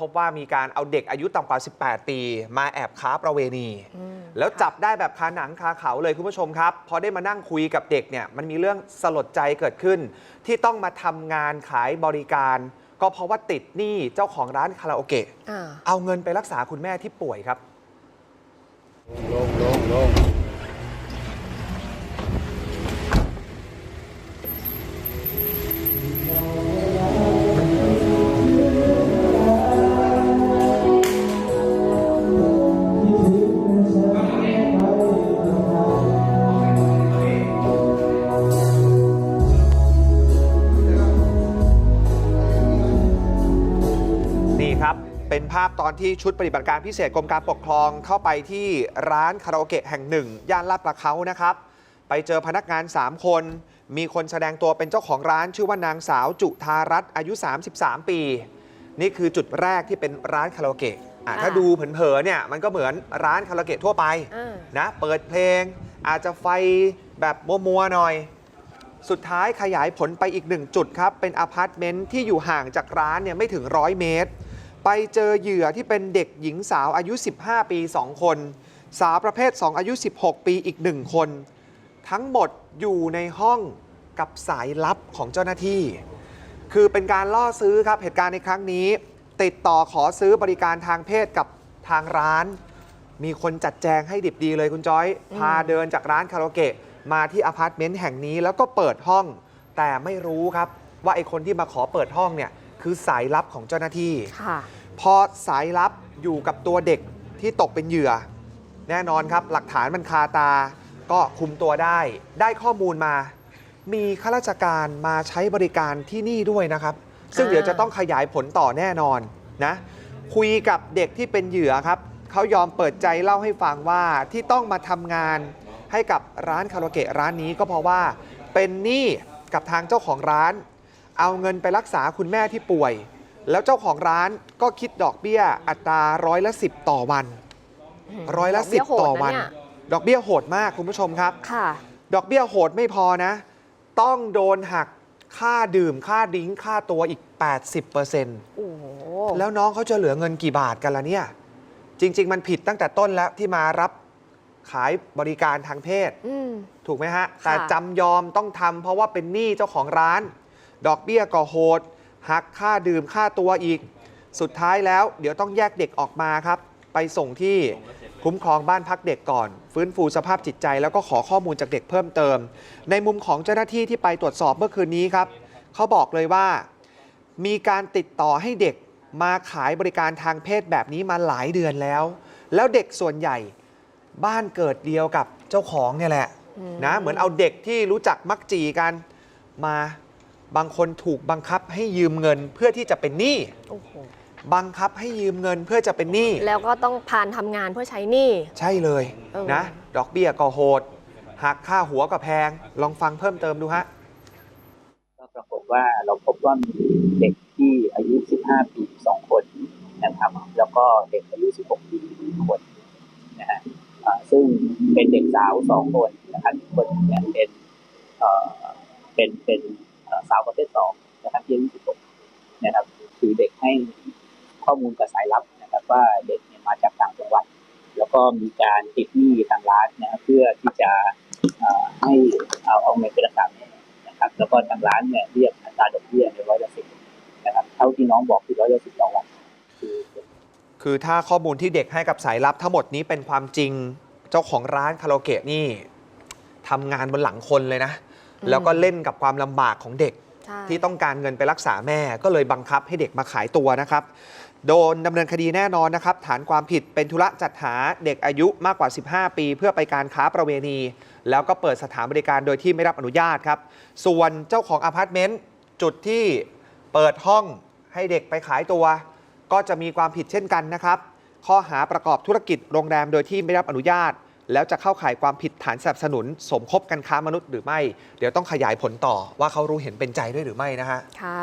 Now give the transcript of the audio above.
พบว่ามีการเอาเด็กอายุต่ำกว่า 18 ปี มาแอบค้าประเวณีอืมแล้วจับได้แบบคาหนังคาเขาเลยคุณผู้ชมครับ พอได้มานั่งคุยกับเด็กเนี่ยมันมีเรื่องสลดใจเกิดขึ้น ที่ต้องมาทำงานขายบริการ ก็เพราะว่าติดหนี้เจ้าของร้านคาราโอเกะอ่าเอาเงินไปรักษาคุณแม่ที่ป่วยครับลงลงลง เป็นภาพตอนที่ชุดปฏิบัติการพิเศษกรมการปกครองเข้าไปที่ร้านคาราโอเกะแห่งหนึ่ง ย่านลาดประเขานะครับ ไปเจอพนักงาน 3 คน มีคนแสดงตัวเป็นเจ้าของร้านชื่อว่านางสาวจุธารัตน์อายุ 33 ปี นี่คือจุดแรกที่เป็นร้านคาราโอเกะอะค่ะถ้าดูเผินๆเนี่ยมันก็เหมือนร้านคาราโอเกะทั่วไปอ่านะเปิดเพลง อาจจะไฟแบบมัวๆหน่อย สุดท้ายขยายผลไปอีกหนึ่งจุดครับ เป็นอพาร์ตเมนต์ที่อยู่ห่างจากร้านเนี่ยไม่ถึงร้อยเมตร ไปเจอเหยื่อที่เป็นเด็กหญิงสาวอายุ 15 ปี 2 คน สาวประเภท 2 อายุ 16 ปีอีก 1 คน ทั้งหมดอยู่ในห้องกับสายลับของเจ้าหน้าที่ คือเป็นการล่อซื้อครับเหตุการณ์ในครั้งนี้ ติดต่อขอซื้อบริการทางเพศกับทางร้าน มีคนจัดแจงให้ดิบดีเลยคุณจอย พาเดินจากร้านคาราโอเกะมาที่อพาร์ตเมนต์แห่งนี้แล้วก็เปิดห้อง แต่ไม่รู้ครับว่าไอ้คนที่มาขอเปิดห้องเนี่ย คือสายลับของเจ้าหน้าที่ ค่ะ พอสายลับอยู่กับตัวเด็กที่ตกเป็นเหยื่อ แน่นอนครับ หลักฐานมันคาตา ก็คุมตัวได้ ได้ข้อมูลมา มีข้าราชการมาใช้บริการที่นี่ด้วยนะครับ ซึ่งอ่าเดี๋ยวจะต้องขยายผลต่อแน่นอนนะ คุยกับเด็กที่เป็นเหยื่อครับ เขายอมเปิดใจเล่าให้ฟังว่าที่ต้องมาทำงานให้กับร้านคาราโอเกะร้านนี้ก็เพราะว่าเป็นหนี้กับทางเจ้าของร้าน เอาเงินไปรักษาคุณแม่ที่ป่วย แล้วเจ้าของร้านก็คิดดอกเบี้ยอัตราร้อยละสิบต่อวัน ร้อยละดกสิเบี้บยโหดต่อนะวันเนี่ยดอกเบี้ยโหดมากคุณผู้ชมครับค่ะ ดอกเบี้ยโหดไม่พอนะ ต้องโดนหักค่าดื่มค่าดิ้งค่าตัวอีก 80%โอ้โหแล้วน้องเขาจะเหลือเงินกี่บาทกันล่ะเนี่ย จริง ๆ มันผิดตั้งแต่ต้นแล้วที่มารับขายบริการทางเพศอืมถูกไหมฮะค่ะแต่จำยอมต้องทำเพราะว่าเป็นหนี้เจ้าของร้าน ดอกเบี้ยก็โหดหักค่าดื่มค่าตัวอีก สุดท้ายแล้วเดี๋ยวต้องแยกเด็กออกมาครับ ไปส่งที่คุ้มครองบ้านพักเด็กก่อน ฟื้นฟูสภาพจิตใจ แล้วก็ขอข้อมูลจากเด็กเพิ่มเติม ในมุมของเจ้าหน้าที่ที่ไปตรวจสอบเมื่อคืนนี้ครับเขาบอกเลยว่า มีการติดต่อให้เด็กมาขายบริการทางเพศแบบนี้มาหลายเดือนแล้ว แล้วเด็กส่วนใหญ่บ้านเกิดเดียวกับเจ้าของเนี่ยแหละนะเหมือนเอาเด็กที่รู้จักมักจีกันมา บางคนถูกบังคับให้ยืมเงินเพื่อที่จะเป็นหนี้โอ้โหบังคับให้ยืมเงินเพื่อจะเป็นหนี้แล้วก็ต้องผ่านทำงานเพื่อใช้หนี้ ใช่เลยเออ นะ ดอกเบี้ยก็โหดหักค่าหัวก็แพง ลองฟังเพิ่มเติมดูฮะ ก็ปรากฏว่าเราพบว่ามีเด็กที่อายุ 15 ปี 2 คนนะครับ แล้วก็เด็กอายุ 16 ปีหนึ่งคนนะฮะอ่าซึ่งเป็นเด็กสาว 2 คนนะครับอีกคนเนี่ยเป็นเอ่อเป็นเป็นเอ่อ สาวประเภท2นะครับที่อายุ16นะครับคือเด็กให้ข้อมูลกับสายลับนะครับว่าเด็กเนี่ยมาจากต่างจังหวัด แล้วก็มีการติดหนี้ทางร้านนะครับเพื่อที่จะให้เอาเอาเงินไปรักษานะครับ แล้วก็ทางร้านเนี่ยเรียกอัตราดอกเบี้ยในร้อยละสิบนะครับเท่าที่น้องบอกคือร้อยละสิบต่อวันคือคือถ้าข้อมูลที่เด็กให้กับสายลับทั้งหมดนี้เป็นความจริงเจ้าของร้านคาราโอเกะนี่ทำงานบนหลังคนเลยนะ แล้วก็เล่นกับความลำบากของเด็ก ใช่ที่ต้องการเงินไปรักษาแม่ก็เลยบังคับให้เด็กมาขายตัวนะครับ โดนดำเนินคดีแน่นอนนะครับ ฐานความผิดเป็นธุระจัดหาเด็กอายุมากกว่า 15 ปี เพื่อไปการค้าประเวณี แล้วก็เปิดสถานบริการโดยที่ไม่รับอนุญาตครับ ส่วนเจ้าของอพาร์ตเมนต์จุดที่เปิดห้องให้เด็กไปขายตัว ก็จะมีความผิดเช่นกันนะครับ ข้อหาประกอบธุรกิจโรงแรมโดยที่ไม่รับอนุญาต แล้วจะเข้าข่ายความผิดฐานสนับสนุน สมคบกันค้ามนุษย์หรือไม่ เดี๋ยวต้องขยายผลต่อว่าเขารู้เห็นเป็นใจด้วยหรือไม่นะฮะค่ะ